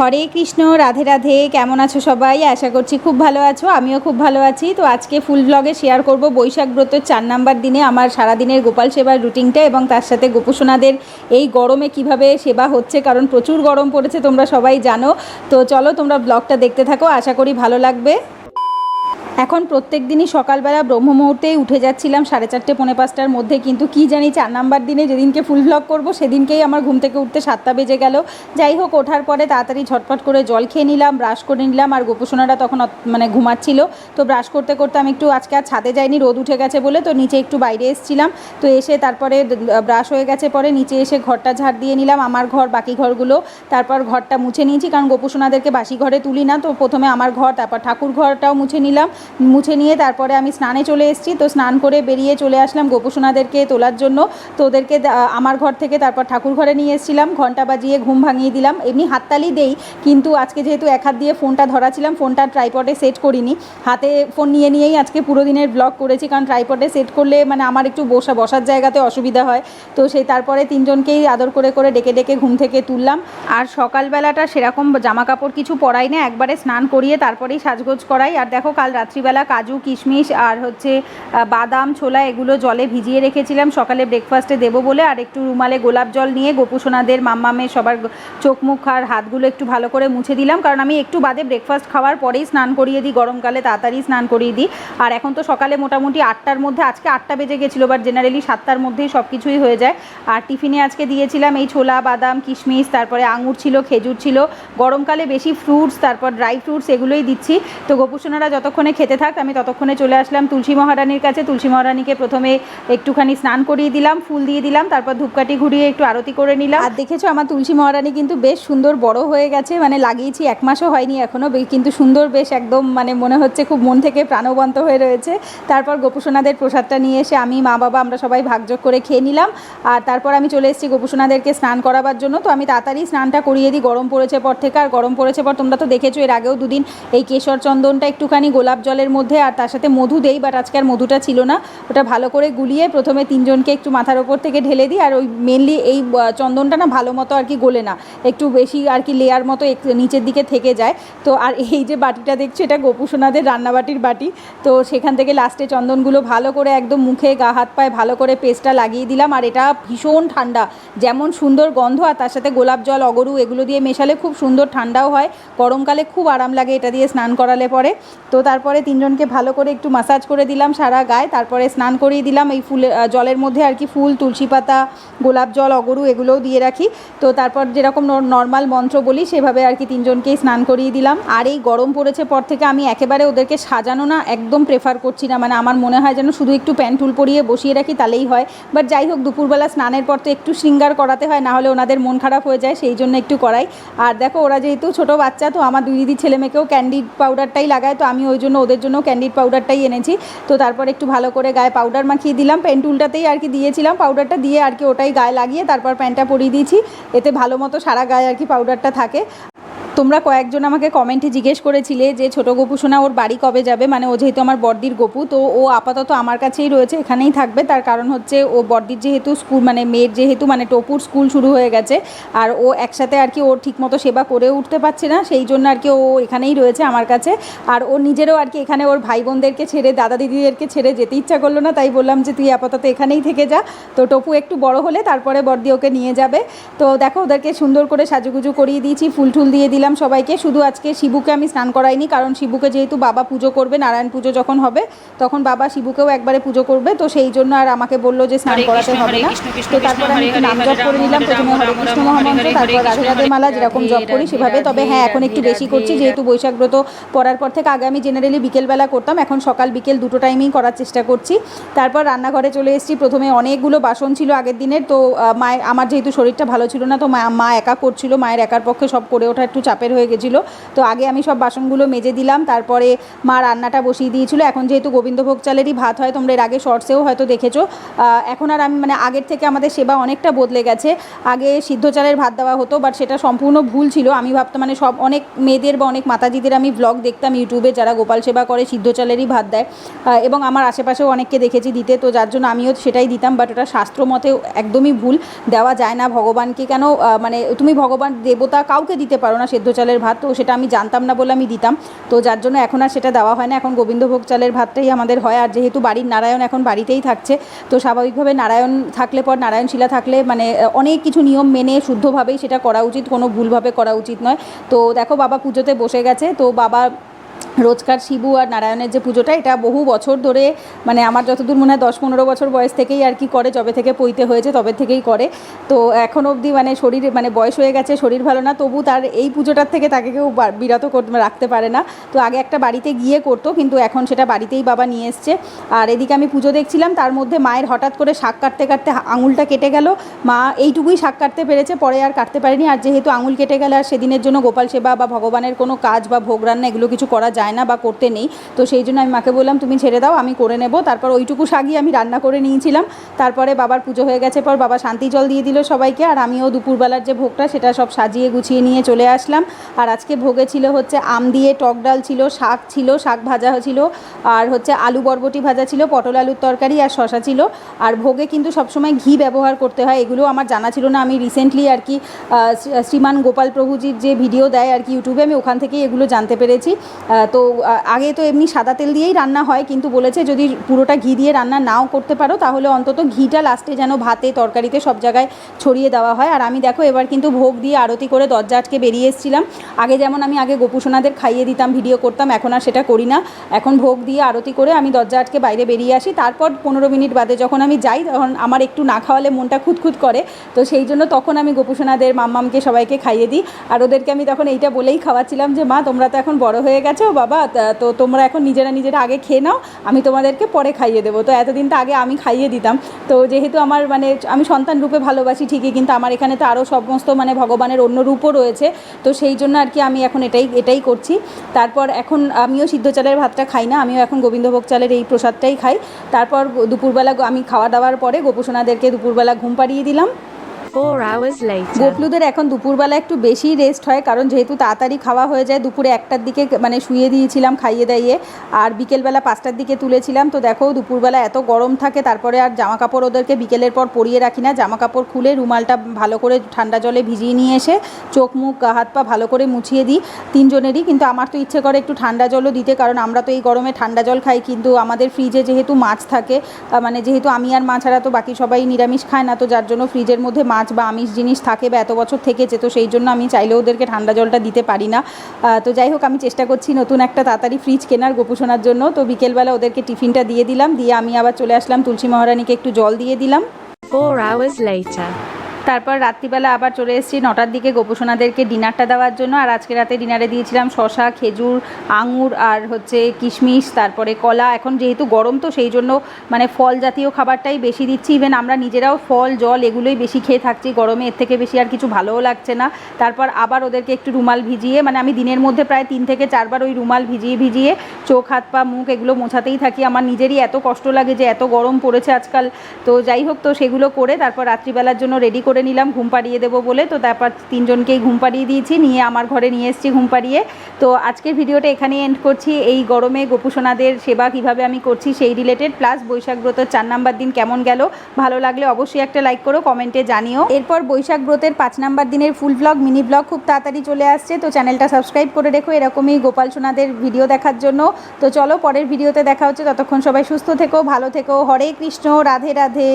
হরে কৃষ্ণ, রাধে রাধে, কেমন আছো সবাই? আশা করছি খুব ভালো আছো, আমিও খুব ভালো আছি। তো আজকে ফুল ব্লগে শেয়ার করব বৈশাখ ব্রতের চার নাম্বার দিনে আমার সারাদিনের গোপাল সেবার রুটিনটা এবং তার সাথে গোপসোনাদের এই গরমে কীভাবে সেবা হচ্ছে, কারণ প্রচুর গরম পড়েছে, তোমরা সবাই জানো। তো চলো তোমরা ব্লগটা দেখতে থাকো, আশা করি ভালো লাগবে। এখন প্রত্যেক দিনই সকালবেলা ব্রহ্ম মুহূর্তেই উঠে যাচ্ছিলাম সাড়ে চারটে, পৌনে পাঁচটার মধ্যে। কিন্তু কি জানি চার নাম্বার দিনে যেদিনকে ফুল ব্লগ করব, সেদিনকেই আমার ঘুম থেকে উঠতে সাতটা বেজে গেল। যাই হোক, ওঠার পরে তাড়াতাড়ি ঝটপট করে জল খেয়ে নিলাম ব্রাশ করে নিলাম, আর গোপসোনারা তখন মানে ঘুমাচ্ছিল। তো ব্রাশ করতে করতে আমি একটু আজকে আর ছাদে যাইনি, রোদ উঠে গেছে বলে তো নিচে একটু বাইরে এসেছিলাম। তো এসে তারপরে ব্রাশ হয়ে গেছে পরে নিচে এসে ঘরটা ঝাড় দিয়ে নিলাম, আমার ঘর, বাকি ঘরগুলো। তারপর ঘরটা মুছে নিয়েছি, কারণ গোপুসোনাদেরকে বাসি ঘরে তুলি না, তো প্রথমে আমার ঘর, তারপর ঠাকুর ঘরটাও মুছে নিলাম। মুছে নিয়ে তারপরে আমি স্নানে চলে এসেছি। তো স্নান করে বেরিয়ে চলে আসলাম গোপুসোনাদেরকে তোলার জন্য। তো ওদেরকে আমার ঘর থেকে তারপর ঠাকুর ঘরে নিয়ে এসেছিলাম। ঘণ্টা বাজিয়ে ঘুম ভাঙিয়ে দিলাম। এমনি হাততালি দেই, কিন্তু আজকে যেহেতু এক হাত দিয়ে ফোনটা ধরা ছিলাম, ফোনটা ট্রাইপডে সেট করিনি। হাতে ফোন নিয়ে নিয়েই আজকে পুরো দিনের ব্লগ করেছি, কারণ ট্রাইপডে সেট করলে মানে আমার একটু বসা, বসার জায়গাতে অসুবিধা হয়। তো সেই তারপরে তিনজনকেই আদর করে করে ডেকে ডেকে ঘুম থেকে তুললাম। আর সকালবেলাটা সেরকম জামা কাপড় কিছু পরাই না, একবারে স্নান করিয়ে তারপরেই সাজগোজ করাই। আর দেখো কাল রাত্রিবেলা কাজু, কিশমিশ আর হচ্ছে বাদাম, ছোলা এগুলো জলে ভিজিয়ে রেখেছিলাম। সকালে ব্রেকফাস্টে দেবো বলে আর একটু রুমালে গোলাপ জল নিয়ে গোপুসোনাদের মাম্মামে সবার চোখ, মুখ আর হাতগুলো একটু ভালো করে মুছে দিলাম। কারণ আমি একটু বাদে ব্রেকফাস্ট খাওয়ার পরেই স্নান করিয়ে দিই, গরমকালে তাড়াতাড়ি স্নান করিয়ে দিই। আর এখন তো সকালে মোটামুটি আটটার মধ্যে, আজকে আটটা বেজে গেছিল বাট জেনারেলি সাতটার মধ্যেই সব কিছুই হয়ে যায়। আর টিফিনে আজকে দিয়েছিলাম এই ছোলা, বাদাম, কিশমিশ, তারপরে আঙুর ছিল, খেজুর ছিল। গরমকালে বেশি ফ্রুটস তারপর ড্রাই ফ্রুটস এগুলোই দিচ্ছি। তো গোপুসোনারা যতক্ষণে থাক, আমি ততক্ষণে চলে আসলাম তুলসী মহারানীর কাছে। তুলসী মহারানীকে প্রথমে একটুখানি স্নান করিয়ে দিলাম, ফুল দিয়ে দিলাম, তারপর ধূপকাঠি ঘুরিয়ে একটু আরতি করে নিলাম। আর দেখেছ, আমার তুলসী মহারানী কিন্তু বেশ সুন্দর বড় হয়ে গেছে মানে লাগিয়েছি, এক মাসও হয়নি এখনও কিন্তু সুন্দর বেশ একদম মানে মনে হচ্ছে খুব মন থেকে প্রাণবন্ত হয়ে রয়েছে। তারপর গোপুসোনাদের প্রসাদটা নিয়ে এসে আমি, মা, বাবা, আমরা সবাই ভাগযোগ করে খেয়ে নিলাম। আর তারপর আমি চলে এসেছি গোপুসোনাদেরকে স্নান করাবার জন্য। তো আমি তাড়াতাড়ি স্নানটা করিয়ে দিই, গরম পড়েছে পর থেকে। আর গরম পড়েছে পর তোমরা তো দেখেছ, এর আগেও দুদিন এই কেশর চন্দনটা একটুখানি গোলাপ জলের মধ্যে আর তার সাথে মধু দেই বাট আজকে আর মধুটা ছিল না। ওটা ভালো করে গুলিয়ে প্রথমে তিনজনকে একটু মাথার ওপর থেকে ঢেলে দিই, আর ওই মেনলি এই চন্দনটা না ভালো মতো আর কি গোলে না। একটু বেশি আর কি লেয়ার মতো নিচের দিকে থেকে যায়। তো আর এই যে বাটিটা দেখছ, এটা গোপুসোনাদের রান্নাবাটির বাটি। তো সেখান থেকে লাস্টে চন্দনগুলো ভালো করে একদম মুখে গা, হাত পায়ে ভালো করে পেস্টটা লাগিয়ে দিলাম, আর এটা ভীষণ ঠান্ডা। যেমন সুন্দর গন্ধ, আর তার সাথে গোলাপ জল, অগরু এগুলো দিয়ে মেশালে খুব সুন্দর ঠান্ডাও হয়। গরমকালে খুব আরাম লাগে এটা দিয়ে স্নান করালে পরে। তো তারপরে তিনজনকে ভালো করে একটু মাসাজ করে দিলাম সারা গায়ে তারপরে স্নান করিয়ে দিলাম এই ফুলে আহ, জলের মধ্যে আর কি ফুল তুলসী পাতা গোলাপ জল অগরু এগুলোও দিয়ে রাখি। তো তারপর যেরকম নর্মাল মন্ত্র বলি সেভাবে আর কি তিনজনকেই স্নান করিয়ে দিলাম। আর এই গরম পড়েছে পর থেকে আমি একেবারে ওদেরকে সাজানো না একদম প্রেফার করছি না। মানে আমার মনে হয় যেন শুধু একটু প্যান্টুল পরিয়ে বসিয়ে রাখি তাহলেই হয়। বাট যাই হোক দুপুরবেলা স্নানের পর তো একটু শৃঙ্গার করাতে হয় না হলে ওনাদের মন খারাপ হয়ে যায় সেই জন্য একটু করাই। আর দেখো ওরা যেহেতু ছোট বাচ্চা তো আমার দুই দিদি ছেলে মেয়েকেও ক্যান্ডিড পাউডারটাই লাগায় তো আমি ওই জন্য ওদের জন্য ক্যান্ডিড পাউডারটাই এনেছি। তো তারপর একটু ভালো করে গায়ে পাউডার মাখিয়ে দিলাম। পেন্টুলটাতেই আর কি দিয়েছিলাম পাউডারটা দিয়ে আর কি ওটাই গায়ে লাগিয়ে তারপর প্যান্টটা পরিয়ে দিয়েছি। এতে ভালো মতো সারা গায়ে আর কি পাউডারটা থাকে। তোমরা কয়েকজন আমাকে কমেন্টে জিজ্ঞেস করেছিলে যে ছোট গপু সোনা ওর বাড়ি কবে যাবে? মানে ও যেহেতু আমার বর্দির গপু, তো ও আপাতত আমার কাছেই রয়েছে, এখানেই থাকবে। তার কারণ হচ্ছে ও বর্দির যেহেতু স্কুল মানে মেয়ের যেহেতু মানে টপুর স্কুল শুরু হয়ে গেছে, আর ও একসাথে আর কি ওর ঠিকমতো সেবা করে উঠতে পারছে না, সেই জন্য আর কি ও এখানেই রয়েছে আমার কাছে। আর ও নিজেরও আর কি এখানে ওর ভাই বোনদেরকে ছেড়ে দাদা দিদিদেরকে ছেড়ে যেতে ইচ্ছা করল না, তাই বললাম যে তুই আপাতত এখানেই থেকে যা। তো টপু একটু বড় হলে তারপরে বর্দি ওকে নিয়ে যাবে। তো দেখো ওদেরকে সুন্দর করে সাজুগুজু করিয়ে দিয়েছি, ফুল টুল দিয়ে দিলাম। সবাইকে শুধু আজকে শিবুকে আমি স্নান করাইনি কারণ শিবুকে যেহেতু বাবা পুজো করবে নারায়ণ পুজো যখন হবে তখন বাবা শিবুকেও একবারে পুজো করবে তো সেই জন্য আর আমাকে বলল যে স্নান করাতে হবে না। তো তারপরে আমি একটু নাম জপ করে নিলাম প্রথমে হরে কৃষ্ণ মহামন্ত্র তারপর রাধে রাধে মালা যেরকম জপ করি সেভাবে তবে হ্যাঁ এখন একটু বেশি করছি যেহেতু বৈশাখ ব্রত পড়ার পর থেকে আগে আমি জেনারেলি বিকেলবেলা করতাম এখন সকাল বিকেল দুটো টাইমেই করার চেষ্টা করছি। তারপর রান্নাঘরে চলে এসেছি প্রথমে অনেকগুলো বাসন ছিল আগের দিনের তো মায়ের আমার যেহেতু শরীরটা ভালো ছিল না তো মা মা একা করছিল মায়ের একার পক্ষে সব করে ওঠা একটু চাপের হয়ে গেছিল। তো আগে আমি সব বাসনগুলো মেজে দিলাম, তারপরে মা রান্নাটা বসিয়ে দিয়েছিলো। এখন যেহেতু গোবিন্দভোগ চালেরই ভাত হয়, তোমরা এর আগে শর্টসেও হয়তো দেখেছ। এখন আর আমি মানে আগের থেকে আমাদের সেবা অনেকটা বদলে গেছে। আগে সিদ্ধ চালের ভাত দেওয়া হতো বাট সেটা সম্পূর্ণ ভুল ছিল। আমি ভাবতাম মানে সব অনেক মেয়েদের বা অনেক মাতাজিদের আমি ব্লগ দেখতাম ইউটিউবে, যারা গোপাল সেবা করে, সিদ্ধ চালেরই ভাত দেয়। এবং আমার আশেপাশেও অনেককে দেখেছি দিতে, তো যার জন্য আমিও সেটাই দিতাম বাট ওটা শাস্ত্র মতে একদমই ভুল। দেওয়া যায় না ভগবানকে কেন মানে তুমি ভগবান দেবতা কাউকে দিতে পারো না সেদ্ধ সেদ্ধ চালের ভাত, তো সেটা আমি জানতাম না বলে আমি দিতাম। তো যার জন্য এখন আর সেটা দেওয়া হয় না। এখন গোবিন্দভোগ চালের ভাতটাই আমাদের হয়। আর যেহেতু বাড়ির নারায়ণ এখন বাড়িতেই থাকছে, তো স্বাভাবিকভাবে নারায়ণ থাকলে পর নারায়ণ শিলা থাকলে মানে অনেক কিছু নিয়ম মেনে শুদ্ধভাবেই সেটা করা উচিত, কোনো ভুলভাবে করা উচিত নয়। তো দেখো বাবা পুজোতে বসে গেছে, তো বাবা রোজকার শিবু আর নারায়ণের যে পুজোটা, এটা বহু বছর ধরে মানে আমার যতদূর মনে হয় দশ পনেরো বছর বয়স থেকেই আর কি করে, যবে থেকে পইতে হয়েছে তবে থেকেই করে। তো এখন অবধি মানে শরীর মানে বয়স হয়ে গেছে, শরীর ভালো না, তবু তার এই পুজোটার থেকে তাকে কেউ বিরত রাখতে পারে না। তো আগে একটা বাড়িতে গিয়ে করতো, কিন্তু এখন সেটা বাড়িতেই বাবা নিয়ে এসছে। আর এদিকে আমি পুজো দেখছিলাম, তার মধ্যে মায়ের হঠাৎ করে শাক কাটতে কাটতে আঙুলটা কেটে গেল। মা এইটুকুই শাক কাটতে পেরেছে, পরে আর কাটতে পারেনি। আর যেহেতু আঙুল কেটে গেলে, আর সেদিনের জন্য গোপাল সেবা বা ভগবানের কোনো কাজ বা ভোগ রান্না এগুলো কিছু করা যায় না বা করতে নেই। তো সেই জন্য আমি মাকে বললাম তুমি ছেড়ে দাও আমি করে নেব। তারপর ওইটুকু শাকই আমি রান্না করে নিয়েছিলাম। তারপরে বাবার পুজো হয়ে গেছে পর বাবা শান্তি জল দিয়ে দিল সবাইকে। আর আমিও দুপুরবেলার যে ভোগটা সেটা সব সাজিয়ে গুছিয়ে নিয়ে চলে আসলাম। আর আজকে ভোগে ছিল হচ্ছে আম দিয়ে টক ডাল ছিল শাক ছিল শাক ভাজা ছিল আর হচ্ছে আলু বরবটি ভাজা ছিল পটল আলুর তরকারি আর শশা ছিল। আর ভোগে কিন্তু সবসময় ঘি ব্যবহার করতে হয় এগুলো আমার জানা ছিল না। আমি রিসেন্টলি আর কি শ্রীমান গোপাল প্রভুজির যে ভিডিও দেয় আর কি ইউটিউবে আমি ওখান থেকেই এগুলো জানতে পেরেছি। আহ, তো আগে তো এমনি সাদা তেল দিয়েই রান্না হয়, কিন্তু বলেছে যদি পুরোটা ঘি দিয়ে রান্না নাও করতে পারো, তাহলে অন্তত ঘিটা লাস্টে যেন ভাতে, তরকারিতে সব জায়গায় ছড়িয়ে দেওয়া হয়। আর আমি দেখো এবার কিন্তু ভোগ দিয়ে আরতি করে দরজা আটকে বেরিয়ে এসেছিলাম। আগে যেমন আমি আগে গোপুসোনাদের খাইয়ে দিতাম, ভিডিও করতাম, এখন আর সেটা করি না। এখন ভোগ দিয়ে আরতি করে আমি দরজা আটকে বাইরে বেরিয়ে আসি। তারপর পনেরো মিনিট বাদে যখন আমি যাই, তখন আমার একটু না খাওয়ালে মনটা খুঁতখুত করে। তো সেই জন্য তখন আমি গোপুসোনাদের মাম্মামকে সবাইকে খাইয়ে দিই। আর ওদেরকে আমি তখন এইটা বলেই খাওয়াচ্ছিলাম যে, মা, তোমরা তো এখন বড় হয়ে গেছো বাবা, তো তোমরা এখন নিজেরা নিজেরা আগে খেয়ে নাও, আমি তোমাদেরকে পরে খাইয়ে দেবো। তো এতদিন তো আগে আমি খাইয়ে দিতাম। তো যেহেতু আমার মানে আমি সন্তান রূপে ভালোবাসি ঠিকই, কিন্তু আমার এখানে তো আরও সমস্ত মানে ভগবানের অন্য রূপও রয়েছে। তো সেই জন্য আর কি আমি এখন এটাই এটাই করছি। তারপর এখন আমিও সিদ্ধ চালের ভাতটা খাই না, আমিও এখন গোবিন্দভোগ চালের এই প্রসাদটাই খাই। তারপর দুপুরবেলা আমি খাওয়া দাওয়ার পরে গোপুসোনাদেরকে দুপুরবেলা ঘুম পাড়িয়ে দিলাম। গোপলুদের এখন দুপুরবেলা একটু বেশি রেস্ট হয়, কারণ যেহেতু তাড়াতাড়ি খাওয়া হয়ে যায়, দুপুরে একটার দিকে মানে শুয়ে দিয়েছিলাম খাইয়ে দাইয়ে, আর বিকেলবেলা পাঁচটার দিকে তুলেছিলাম। তো দেখো, দুপুরবেলা এত গরম থাকে, তারপরে আর জামা কাপড় ওদেরকে বিকেলের পর পরিয়ে রাখি না। জামা কাপড় খুলে রুমালটা ভালো করে ঠান্ডা জলে ভিজিয়ে নিয়ে এসে চোখ, মুখ, হাত, পা ভালো করে মুছিয়ে দিই তিনজনেরই। কিন্তু আমার তো ইচ্ছে করে একটু ঠান্ডা জলও দিতে, কারণ আমরা তো এই গরমে ঠান্ডা জল খাই, কিন্তু আমাদের ফ্রিজে যেহেতু মাছ থাকে মানে যেহেতু আমি আর মা ছাড়া তো বাকি সবাই নিরামিষ খায় না, তো যার জন্য ফ্রিজের মধ্যে মাছ বা আমিষ জিনিস থাকে বা এত বছর থেকেছে, তো সেই জন্য আমি চাইলেও ওদেরকে ঠান্ডা জলটা দিতে পারি না। তো যাই হোক, আমি চেষ্টা করছি নতুন একটা তাড়াতাড়ি ফ্রিজ কেনার গোপুষণার জন্য। তো বিকেলবেলা ওদেরকে টিফিনটা দিয়ে দিলাম, দিয়ে আমি আবার চলে আসলাম তুলসী মহারানীকে একটু জল দিয়ে দিলাম। Four hours later. তারপর রাত্রিবেলা আবার চলে এসেছি নটার দিকে গোপসোনাদেরকে ডিনারটা দেওয়ার জন্য। আর আজকে রাতে ডিনারে দিয়েছিলাম শশা খেজুর, আঙুর আর হচ্ছে কিশমিশ, তারপরে কলা। এখন যেহেতু গরম তো সেই জন্য মানে ফল জাতীয় খাবারটাই বেশি দিচ্ছি। ইভেন আমরা নিজেরাও ফল, জল এগুলোই বেশি খেয়ে থাকছি। গরমে এর থেকে বেশি আর কিছু ভালোও লাগছে না। তারপর আবার ওদেরকে একটু রুমাল ভিজিয়ে মানে আমি দিনের মধ্যে প্রায় তিন থেকে চারবার ওই রুমাল ভিজিয়ে ভিজিয়ে চোখ, হাত, পা, মুখ এগুলো মোছাতেই থাকি। আমার নিজেরই এত কষ্ট লাগে যে এত গরম পড়েছে আজকাল। তো যাই হোক, তো সেগুলো করে তারপর রাত্রিবেলার জন্য রেডি করে নিলাম, ঘুম পাড়িয়ে দেবো বলে। তো তারপর তিনজনকেই ঘুম পাড়িয়ে দিয়েছি, নিয়ে আমার ঘরে নিয়ে এসেছি ঘুম পাড়িয়ে। তো আজকের ভিডিওটা এখানেই এন্ড করছি। এই গরমে গোপুসোনাদের সেবা কীভাবে আমি করছি সেই রিলেটেড প্লাস বৈশাখ ব্রতের চার নাম্বার দিন কেমন গেল, ভালো লাগলে অবশ্যই একটা লাইক করো কমেন্টে জানিও। এরপর বৈশাখ ব্রতের পাঁচ নাম্বার দিনের ফুল ব্লগ মিনি ব্লগ খুব তাড়াতাড়ি চলে আসছে। তো চ্যানেলটা সাবস্ক্রাইব করে রেখো, এরকমই গোপাল সোনাদের ভিডিও দেখার জন্য। তো চলো পরের ভিডিওতে দেখা হচ্ছে, ততক্ষণ সবাই সুস্থ থেকো, ভালো থেকো। হরে কৃষ্ণ, রাধে রাধে।